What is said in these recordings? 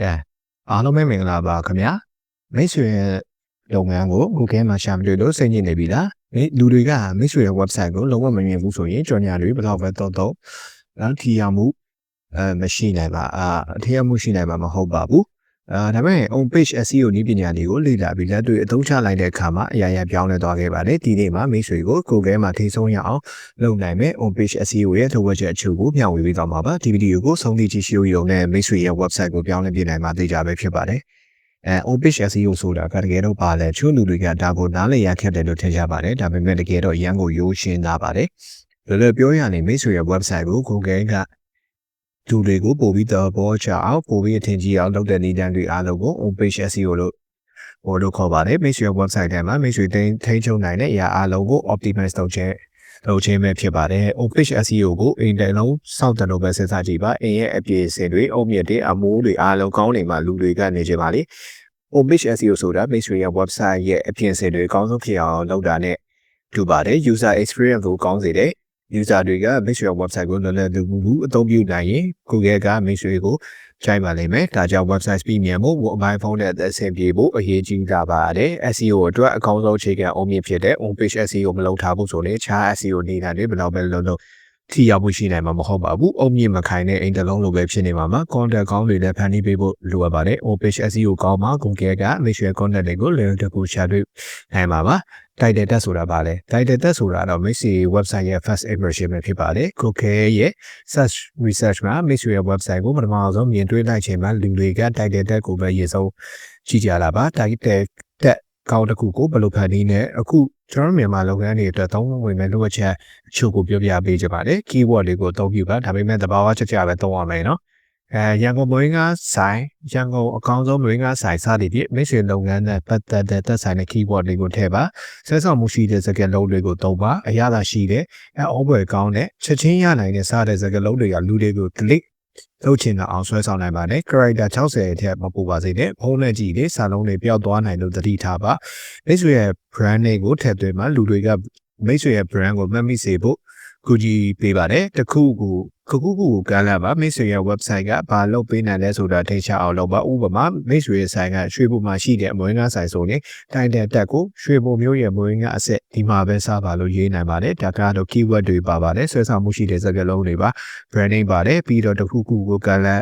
အဲအားလုံးပဲမင်္ဂလာပါခင်ဗျာမိတ်ဆွေရဲ့လုပ်ငန်းကို Google မှာရှာမတွေ့လို့စိတ်ညစ်နေပြီလားမိလူတွေကမိတ်ဆွေရဲ့ website ကိုလုံးဝမမြင်ဘူးဆိုရင်ကြော်ညာတွေဘယ်တော့ပဲတော့တော့နော်ထီရမှုအဲမရှိနိုင်ပါအာအထီရမှုရှိနိုင်မှာမဟုတ်ပါဘူး အာဒါပေမဲ့ on page SEO နည်းပညာတွေကိုလေ့လာပြီးလက်တွေ့အသုံးချလိုက်တဲ့အခါမှာအရာရာပြောင်းလဲသွားခဲ့ပါတယ်ဒီနေ့မှာမိတ်ဆွေကို Google မှာထိဆုံးရအောင်လုပ်နိုင်မဲ့ on page SEO ရဲ့ထုတ်ဝက်ချက်အချို့ကိုမျှဝေပေးသွားမှာပါဒီဗီဒီယိုကိုဆုံးဖြတ်ကြည့်ရှုရုံနဲ့မိတ်ဆွေရဲ့ website ကိုပြောင်းလဲပြနိုင်မှာသိကြပဲဖြစ်ပါတယ်အဲ on page SEO ဆိုတာကတကယ်တော့ပါလဲချို့လူတွေကဒါကိုနားလည်ရခက်တယ်လို့ထင်ကြပါတယ်ဒါပေမဲ့တကယ်တော့ရန်ကိုရိုးရှင်းသားပါတယ်ဘယ်လိုပြောရလဲမိတ်ဆွေရဲ့ website ကို Google က လူတွေကိုပို့ပြီးတော့ဘောချအောင်ပို့ပြီးအထင်ကြီးအောင်လုပ်တဲ့နည်းလမ်းတွေအားလုံးကို on page SEO လို့ဟိုလို့ခေါ်ပါတယ်မိတ်ဆွေ website ထဲမှာမိတ်ဆွေထိန်းထိန်းချုပ်နိုင်တဲ့အရာအားလုံးကို optimize လုပ်ခြင်းလုပ်ခြင်းပဲဖြစ်ပါတယ် on page SEO ကိုအင်တယ်လုံးစောင့်တယ်လို့ပဲစဉ်းစားကြည့်ပါအင်ရဲ့အပြည့်အစင်တွေအုတ်မြစ်တွေအမိုးတွေအားလုံးကောင်းနေမှလူတွေကနေကြပါလေ on page SEO ဆိုတာမိတ်ဆွေရဲ့ website ရဲ့အပြင်အစင်တွေအကောင်းဆုံးဖြစ်အောင်လုပ်တာနဲ့တူပါတယ် user experience ကိုကောင်းစေတဲ့ user တွေက make sure website ကိုလွယ်လွယ်ကူကူအသုံးပြုနိုင်ရင် Google က make sure ကိုခြိုက်ပါလိမ့်မယ်။ဒါကြောင့် website speed မြန်ဖို့ mobile phone နဲ့အဆင်ပြေဖို့အရေးကြီးတာပါတယ်။ SEO အတွက်အကောင်းဆုံးအခြေခံအုံမြင့်ဖြစ်တဲ့ on page SEO မလုပ်ထားဘူးဆိုရင်ခြား SEO နေရာတွေဘယ်တော့ပဲလုံးလုံး ထိရောက်မှုရှိနိုင်မှာမဟုတ်ပါဘူး။အုံမြင့်မခိုင်တဲ့အိမ်တစ်လုံးလိုပဲဖြစ်နေမှာမှာ content ကောင်းတွေလည်းဖန်တီးပေးဖို့လိုအပ်ပါတယ်။ on page SEO ကောင်းမှာ Google က make sure content တွေကိုလွယ်တကူရှာတွေ့နိုင်ပါပါ။ title tag ဆိုတာပါလဲ title tag ဆိုတာတော့ Mixi website ရဲ့ first impression ပဲဖြစ်ပါတယ် Google ရဲ့ search research မှာ Mixi ရဲ့ website ကိုပထမဆုံးမြင်တွေ့လိုက်ချိန်မှာလူတွေက title tag ကိုပဲရေဆုံးကြည့်ကြလာပါ title tag ကောင်းတစ်ခုကိုဘယ်လိုဖန်တီးနေအခုကျွန်တော်မြန်မာလုပ်ငန်းတွေအတွက်သုံးဝင်မဲ့လိုအပ်ချက်အချို့ကိုပြောပြပေးကြပါတယ် keyword တွေကိုအသုံးပြုပါဒါပေမဲ့သဘာဝချက်ချက်ပဲသုံးရမယ်နော်အဲရန်ကုန်မွေးငါဆိုင်ရန်ကုန်အကောင်းဆုံးမွေးငါဆိုင်စသည်ဖြင့်မိတ်ဆွေလုပ်ငန်းနဲ့ပတ်သက်တဲ့သက်ဆိုင်တဲ့ keyword တွေကိုထည့်ပါဆွဲဆောင်မှုရှိတဲ့စကားလုံးတွေကိုသုံးပါအရသာရှိတဲ့အဲအောဘွယ်ကောင်းတဲ့ချက်ချင်းရနိုင်တဲ့စတဲ့စကားလုံးတွေကလူတွေကို click လုပ်ချင်တဲ့အောင်ဆွဲဆောင်နိုင်ပါတယ် character 60အထက်မပူပါစေနဲ့ဖုန်းနဲ့ကြည့်လေစာလုံးတွေပျောက်သွားနိုင်လို့သတိထားပါမိတ်ဆွေရဲ့ brand name ကိုထည့်သွင်းမှာလူတွေကမိတ်ဆွေရဲ့ brand ကိုမှတ်မိစေဖို့ကူညီပေးပါတယ်တခုခု ခုခုခုကမ်းလာပါမိတ်ဆွေရဲ့ website ကဘာလုပ်ပေးနိုင်လဲဆိုတာထိချအောင်လုပ်ပါဥပမာမိတ်ဆွေရဲ့ဆိုင်ကရွှေဘုံမှာရှိတဲ့အမွေးငါဆိုင်ဆိုရင်တိုင်တဲ့တက်ကိုရွှေဘုံမျိုးရဲ့မွေးငါအဆက်ဒီမှာပဲစားပါလို့ရေးနိုင်ပါတယ်ဒါကတော့ keyword တွေပါပါတယ်ဆွဲဆောင်မှုရှိတဲ့စကားလုံးတွေပါ branding ပါတယ်ပြီးတော့တခုခုကိုကမ်းလာ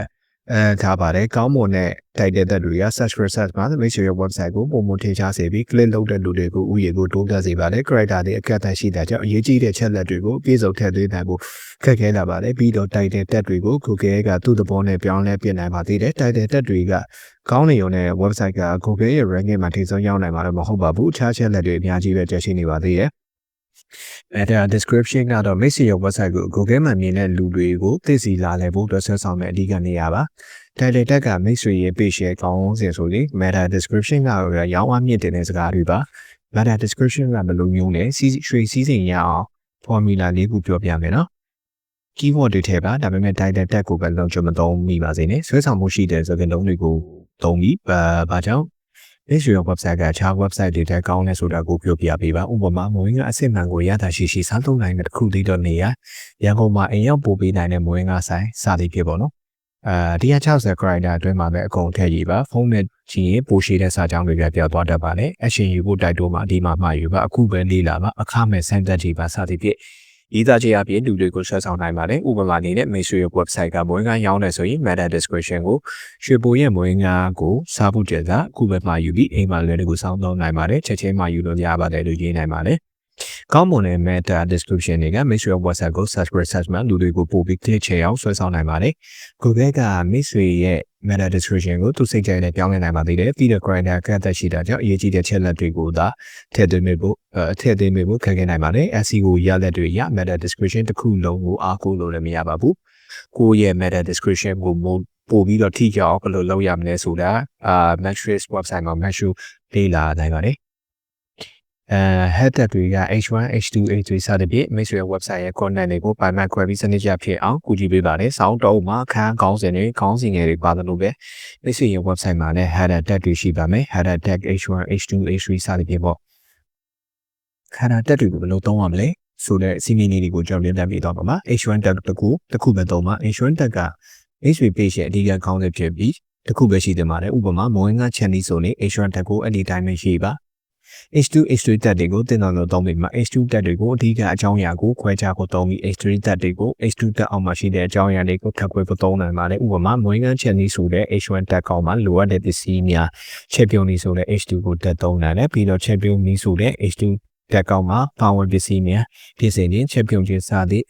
အဲထားပါတယ်ကောင်းမွန်တဲ့တိုက်တဲ့သက်တွေက search research မှာမိတ်ဆွေရဲ့ website ကိုပုံမှန်ထည့်ချစေပြီး click လုပ်တဲ့လူတွေကိုဥယျာဉ်ကိုတိုးတက်စေပါတယ် character တွေအကန့်အသတ်ရှိတဲ့ကြောင့်အရေးကြီးတဲ့ချက်လက်တွေကိုပြည့်စုံထည့်သွင်းနိုင်ဖို့ခက်ခဲလာပါတယ်ပြီးတော့တိုက်တဲ့တက်တွေကို Google ကသူ့သဘောနဲ့ပြောင်းလဲပြင်နိုင်ပါသေးတယ်တိုက်တဲ့တက်တွေကကောင်းနေုံနဲ့ website က Google ရဲ့ ranking မှာထိဆုံးရောက်နိုင်မှာတော့မဟုတ်ပါဘူးအခြားချက်လက်တွေအများကြီးပဲကျရှိနေပါသေးတယ်အဲဒါ description ကတော့ Mixi ရဲ့ website ကို Google မှာမြင်တဲ့လူတွေကိုသိစီလာလည်ဖို့အတွက်ဆက်ဆောင်တဲ့အဓိကနေရာပါ title tag က Mixi ရဲ့ page ရဲ့ကောင်းစဉ်ဆိုရင် meta description ကရောင်းအားမြင့်တင်တဲ့စကားတွေပါ meta description ကဘယ်လိုမျိုးလဲစီးရွှေစီးစိမ်ရအောင် formula လေးခုပြောပြမယ်နော် keyword တွေထည့်ပါဒါပေမဲ့ title tag ကိုပဲလုံးချမသုံးမိပါစေနဲ့ဆွဲဆောင်မှုရှိတဲ့စကားလုံးတွေကိုသုံးပြီးဘာဘာကြောင့် Israel website ကခြား website တွေတက်ကောင်းလဲဆိုတာကိုပြောပြပေးပါဥပမာမွေးကအစစ်မှန်ကိုရတာရှိရှိစားသုံးနိုင်တဲ့တစ်ခုသေးတော့နေရရန်ကုန်မှာအိမ်ရောက်ပို့ပေးနိုင်တဲ့မွေးငါဆိုင်စသည်ဖြစ်ပေါ့နော်အာ160 character အတွင်းမှာပဲအကုန်ထည့်ရပါဖုန်းနဲ့ကြည့်ရင်ပိုရှိတဲ့စာကြောင်းတွေပြပြောသွားတတ်ပါလေအရှင်ယူဖို့တိုက်တိုးမှာဒီမှာမှယူပါအခုပဲလေးလာပါအခမဲ့စမ်းသပ်ကြည့်ပါစသည်ဖြင့် ရေးသားချက်အပြင်လူတွေကိုဆွဲဆောင်နိုင်ပါတယ်ဥပမာအနေနဲ့ Meishu ရဲ့ website ကမွေးငါရောင်းတယ်ဆိုရင် meta description ကိုရွှေပိုရဲ့မွေးငါကိုစားဖို့ကြတာအခုပဲမှယူပြီးအိမ်မှာလည်းတကူစောင်းသုံးနိုင်ပါတယ်ချက်ချင်းမှယူလို့ရပါတယ်လို့ရေးနိုင်ပါတယ် ကောင်းမွန်တဲ့ meta description တွေက Mixi website ကို search research မှာလူတွေကိုပို့ပြီး click ချေအောင်ဆွဲဆောင်နိုင်ပါတယ်။ Google က Mixi ရဲ့ meta description ကိုသူစိတ်ကြိုက်တဲ့ပြောင်းလဲနိုင်ပါသေးတယ်။ပြီးတော့ character ကတ်သက်ရှိတာကြောင့်အရေးကြီးတဲ့ချက်လက်တွေကိုသာထည့်သွင်းဖို့အဲထည့်သွင်းဖို့ခက်ခဲနိုင်ပါတယ်။ SEO ရလက်တွေရ meta description တစ်ခုလုံးကိုအားကိုးလို့လည်းမရပါဘူး။ကိုယ့်ရဲ့ meta description ကိုပို့ပြီးတော့ထိကြောက်ဘယ်လိုလုပ်ရမလဲဆိုတာအာ Matrix website မှာ Match လေးလာနိုင်ပါတယ် အဲ header တွေက H1 H2 H3 စသဖြင့် Mixware website ရဲ့ content တွေကိုပိုင်မှတ်ခွဲပြီးစနစ်ကျဖြစ်အောင်ကူညီပေးပါတယ်။စောင်းတုံးမှာခန်းကောင်းစင်တွေခေါင်းစဉ်ငယ်တွေပါတယ်လို့ပဲ Mixware ရဲ့ website မှာလည်း header tag တွေရှိပါမယ်။ header tag H1 H2 H3 စသဖြင့်ပေါ့။ header tag တွေကိုဘယ်လိုသုံးရမလဲဆိုတဲ့အစီအမံလေးတွေကိုကျွန်တော်လင်းပြပေးသွားပါမယ်။ H1 tag တခုတစ်ခုပဲသုံးပါ H1 tag က HV page ရဲ့အဓိကခေါင်းစဉ်ဖြစ်ပြီးတစ်ခုပဲရှိတယ်ပါတယ်ဥပမာမဝင်ကချန်နီဆိုနေ H1 တက်ကိုအဲ့ဒီတိုင်းပဲရှိပါ H2 H3 တက်တွေကိုတင်တော်လို့သုံးပြီးမှ H2 တက်တွေကိုအဓိကအကြောင်းအရာကိုခွဲခြားဖို့သုံးပြီး H3 တက်တွေကို H2 တက်အောင်မှရှိတဲ့အကြောင်းအရာတွေကိုထပ်ခွဲဖို့သုံးနိုင်ပါတယ်ဥပမာမဝင်ကချန်နီဆိုတဲ့ H1 တက်ကောင်မှာလိုအပ်တဲ့ပစ္စည်းများချက်ပြုံနီဆိုတဲ့ H2 ကိုတက်သုံးနိုင်တယ်ပြီးတော့ချက်ပြုံနီဆိုတဲ့ H2 တက်ကောင်မှာ power ပစ္စည်းများဖြစ်စေရင်ချက်ပြုံခြင်းစသည့်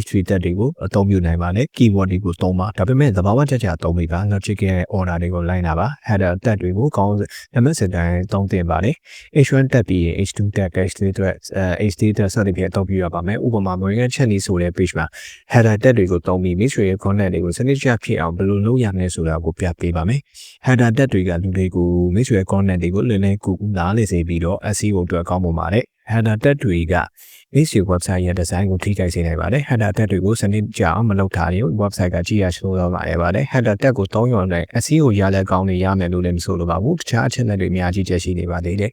H3 တက်တွေကိုအသုံးပြုနိုင်ပါတယ် keyword တွေကိုသုံးပါဒါပေမဲ့သဘာဝကြကြသုံးပြီးပါ logic ရဲ့ order တွေကိုလိုက်နာပါ header တက်တွေကိုကောင်း MS တိုင်းသုံးသင့်ပါတယ် H1 တက်ပြီးရင် H2 တက် H3 အတွက်အဲ H3 တက်စသဖြင့်အသုံးပြုရပါမယ်ဥပမာ Morgan Chatney ဆိုတဲ့ page မှာ header တက်တွေကိုသုံးပြီး mystery ရဲ့ content တွေကိုစနစ်ကျဖြစ်အောင်ဘယ်လိုလုပ်ရမလဲဆိုတာကိုပြပေးပါမယ် header တက်တွေကလူတွေကို mystery content တွေကိုလင်းလင်းကူကူနားလေစေပြီးတော့ SEO အတွက်ကောင်းပုံပါတယ် header တက်တွေက SEO website ရဲ့ design ကိုထိခိုက်စေနိုင်ပါတယ် header တက်တွေကိုစနစ်ကျအောင်မလုပ်ထားရင် website ကကြည့်ရချိုးတော့မှာရပါတယ် header တက်ကိုသုံးရုံနဲ့ SEO ရလက်ကောင်းတွေရမယ်လို့လည်းမဆိုလိုပါဘူးတခြားအချက်အလက်တွေအများကြီးချက်ရှိနေပါသေးတယ်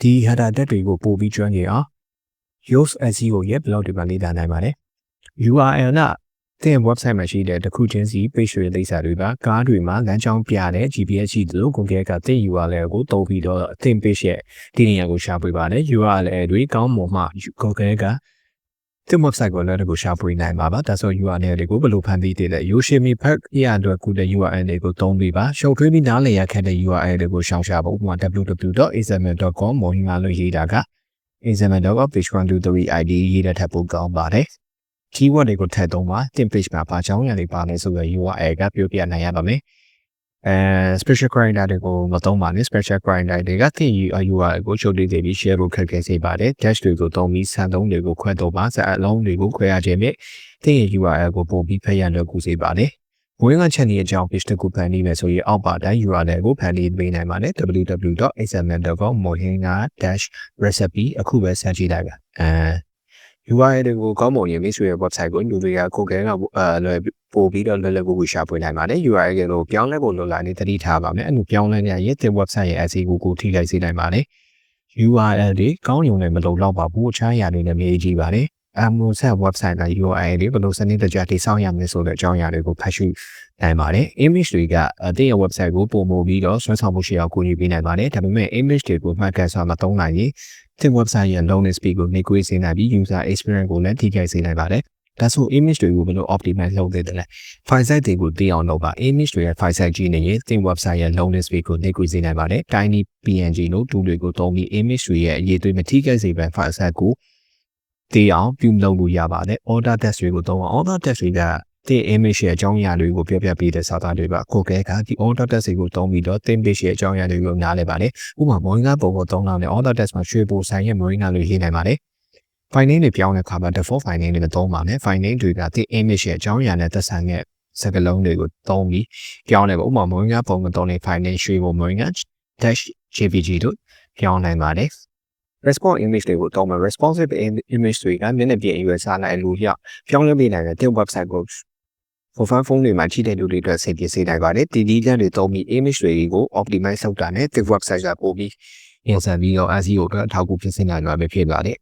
ဒီ header တက်တွေကိုပို့ပြီးကျွမ်းကျင်အောင် Yoast SEO ရဲ့ blog တွေမှာလေ့လာနိုင်ပါတယ် URL က သင် website မှာရှိတဲ့တစ်ခုချင်းစီ page တွေလိပ်စာတွေကကားတွေမှာလမ်းကြောင်းပြတဲ့ GPS ရှိသလို Google ကသင် URL ကိုတုံးပြီးတော့အသင် page ရဲ့ဒီနေရာကိုရှာဖွေပါတယ် URL တွေကောင်းမွန်မှ Google ကသင် website ကိုလည်းတကူရှာဖွေနိုင်ပါပါဒါဆို URL တွေကိုဘယ်လိုဖန်တီးတည်လဲ Yoshimi Park ရအတွက်ကုတဲ့ URL တွေကိုသုံးပြီးပါရှုပ်ထွေးပြီးနားလည်ရခက်တဲ့ URL တွေကိုရှောင်ရှားဖို့ဥပမာ www.examine.com မော်ဟင်းလာလို့ရေးတာက examine.com page 123 ID ရေးတဲ့ထပ်ပို့ကောင်းပါတယ် keyword တွေကိုထည့်သုံးပါတင် page မှာဘာကြောင်းရံတွေပါလဲဆိုတော့ URL ကပြောပြနိုင်ရပါမယ်အဲ special character တွေကိုမသုံးပါနဲ့ special character တွေကသင် URL ကိုချုပ်တည်ပြီး share ဖို့ခက်ခဲစေပါတယ် dash တွေကိုသုံးပြီးစံသုံးတွေကိုခွဲသုံးပါစအလုံးတွေကိုခွဲရခြင်းနဲ့သင် URL ကိုပို့ပြီးဖတ်ရလွယ်ကူစေပါတယ်ဝင်းကချက်နေအကြောင်း page တစ်ခုဖန်တီးမယ်ဆိုရင်အောက်ပါတိုင်း URL ကိုဖန်တီးပေးနိုင်ပါတယ် www.examine.com မော်ဟင်းက dash recipe အခုပဲစမ်းကြည့်လိုက်ပါအဲ URL တွေကိုကောင်းမွန်ရင်မိတ်ဆွေရဲ့ website ကိုလူတွေကကိုယ်ကဲကအဲလွယ်ပို့ပြီးတော့လွယ်လွယ်ကူကူရှာဖွေနိုင်ပါတယ် URL ကိုပြောင်းလဲဖို့လိုလာနေတတိထားပါမယ်အဲ့လိုပြောင်းလဲနေရင်သင် website ရဲ့ SEO ကိုထိခိုက်စေနိုင်ပါတယ် URL တွေကောင်းရုံနဲ့မလုံလောက်ပါဘူးအခြားအရာတွေလည်းမြည်ကြည့်ပါတယ် အမိုဆက် website က URL တွေဘယ်လိုစနစ်တကျတိစောင်းရမလဲဆိုတဲ့အကြောင်းအရာတွေကိုဖတ်ရှုနိုင်ပါတယ် image တွေကအသင်ရဲ့ website ကိုပုံမို့ပြီးတော့ဆွဲဆောင်မှုရှိအောင်ကူညီပေးနိုင်ပါတယ်ဒါပေမဲ့ image တွေကိုမှတ်ကန်စွာမသုံးနိုင်ရင်သင် website ရဲ့ loading speed ကိုနှိကွေးစေနိုင်ပြီး user experience ကိုလည်းထိခိုက်စေနိုင်ပါတယ်ဒါဆို image တွေကိုဘယ်လို optimize လုပ်သင့်တယ်လဲ file size တွေကိုသိအောင်လုပ်ပါ image တွေရဲ့ file size ကြီးနေရင်သင် website ရဲ့ loading speed ကိုနှိကွေးစေနိုင်ပါတယ် tiny png လို့ tool တွေကိုသုံးပြီး image တွေရဲ့အရေးသွေးမထိခိုက်စေဘဲ file size ကို သိအောင်ပြုလုပ်လို့ရပါတယ် order test တွေကိုသုံးအောင် order test တွေကသင် image ရဲ့အကြောင်းအရာတွေကိုပြပြပေးတဲ့စာသားတွေပါကိုကဲကဒီ order test တွေကိုသုံးပြီးတော့သင် page ရဲ့အကြောင်းအရာတွေကိုနားလည်ပါတယ်ဥပမာ moringa ပုံကိုသုံးလောက်နဲ့ order test မှာရွှေပိုဆိုင်ရဲ့ moringa လို့ရေးနိုင်ပါတယ် file name တွေပြောင်းတဲ့အခါမှာ default file name တွေသုံးပါမယ် file name တွေကသင် image ရဲ့အကြောင်းအရာနဲ့သက်ဆိုင်တဲ့စကားလုံးတွေကိုသုံးပြီးပြောင်းတယ်ပေါ့ဥပမာ moringa ပုံကိုသုံးတဲ့ file name ရွှေပို moringa -jpg တို့ပြောင်းနိုင်ပါတယ် response image တွေကိုတောင်းမယ် responsive image တွေကမျက်နှာပြင်အရွယ်စားလိုက်လို့ရောက်ပြောင်းလဲပေးနိုင်တဲ့တဲ့ website ကို profile phone တွေမှာချိတဲ့လူတွေအတွက်စိတ်ပြစေနိုင်ပါတယ်ဒီဒီလန်တွေသုံးပြီး image တွေကို optimize လုပ်တာနဲ့ the website ကပို့ပြီး insert ပြီးတော့ SEO အတွက်အထောက်အကူဖြစ်စေနိုင်မှာပဲဖြစ်ပါတယ်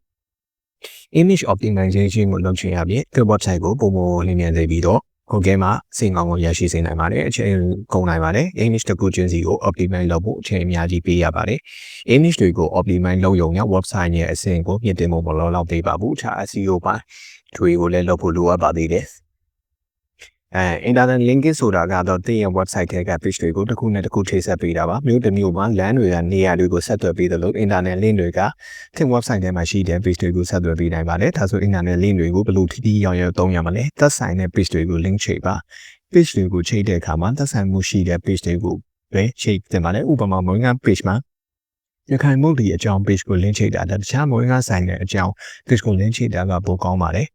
image optimization ကိုလုပ်ချင်ရပြီး the website ကိုပုံပုံလင်းမြန်စေပြီးတော့ Google မှာစင်ကောင်ကိုရရှိစေနိုင်ပါတယ်အချိန်ကုန်နိုင်ပါတယ် image တစ်ခုချင်းစီကို optimize လုပ်ဖို့အချိန်အများကြီးပေးရပါတယ် image တွေကို optimize လုပ်ရုံနဲ့ website ရဲ့အဆင့်ကိုမြင့်တင်ဖို့မလိုတော့သေးပါဘူးအခြား SEO ပိုင်းတွေကိုလည်းလုပ်ဖို့လိုအပ်ပါသေးတယ် အဲ internet linking ဆိုတာကတော့တင်ရဲ့ website ထဲက page တွေကိုတစ်ခုနဲ့တစ်ခုထိဆက်ပေးတာပါမြို့တစ်မြို့မှာ LAN တွေကနေရာတွေကိုဆက်သွယ်ပေးသလို internet link တွေကသင် website ထဲမှာရှိတဲ့ page တွေကိုဆက်သွယ်ပေးနိုင်ပါတယ်ဒါဆို internet link တွေကိုဘယ်လိုထိထိရောက်ရောက်သုံးရမလဲသက်ဆိုင်တဲ့ page တွေကို link ချိန်ပါ page တွေကိုချိန်တဲ့အခါမှာသက်ဆိုင်မှုရှိတဲ့ page တွေကိုပဲချိန်တင်ပါတယ်ဥပမာမွေးငါ page မှာရခိုင်မုတ်ဒီအကြောင်း page ကို link ချိန်တာတခြားမွေးငါဆိုင်တဲ့အကြောင်း page ကို link ချိန်တာကပိုကောင်းပါတယ်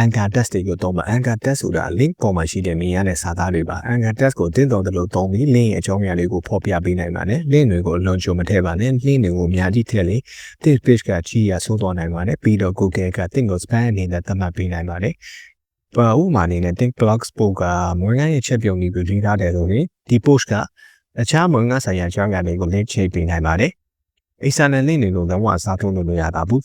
anchor test တွေကိုသုံးပါ anchor test ဆိုတာ link ပေါ်မှာရှိတဲ့မြင်ရတဲ့စာသားတွေပါ anchor test ကိုတင်းတော်တယ်လို့သုံးပြီး link ရဲ့အကြောင်းအရာတွေကိုဖော်ပြပေးနိုင်ပါတယ် link တွေကိုအလွန်ကြုံမထည့်ပါနဲ့ link တွေကိုအများကြီးထည့်လေ this page ကကြီးရဆိုးသွားနိုင်ပါတယ်ပြီးတော့ Google ကတင့်ကို spam အနေနဲ့သတ်မှတ်ပေးနိုင်ပါတယ်ပါဥမာအနေနဲ့ think blog post ကမွေးငါရဲ့ချက်ပြုံပြီးရေးထားတယ်ဆိုရင်ဒီ post ကအခြားမွေးငါဆိုင်ရာအကြောင်းအရာတွေကို link ချိန်ပေးနိုင်ပါတယ် external link တွေကိုလုံးဝအစားထိုးလို့မရတာဘူး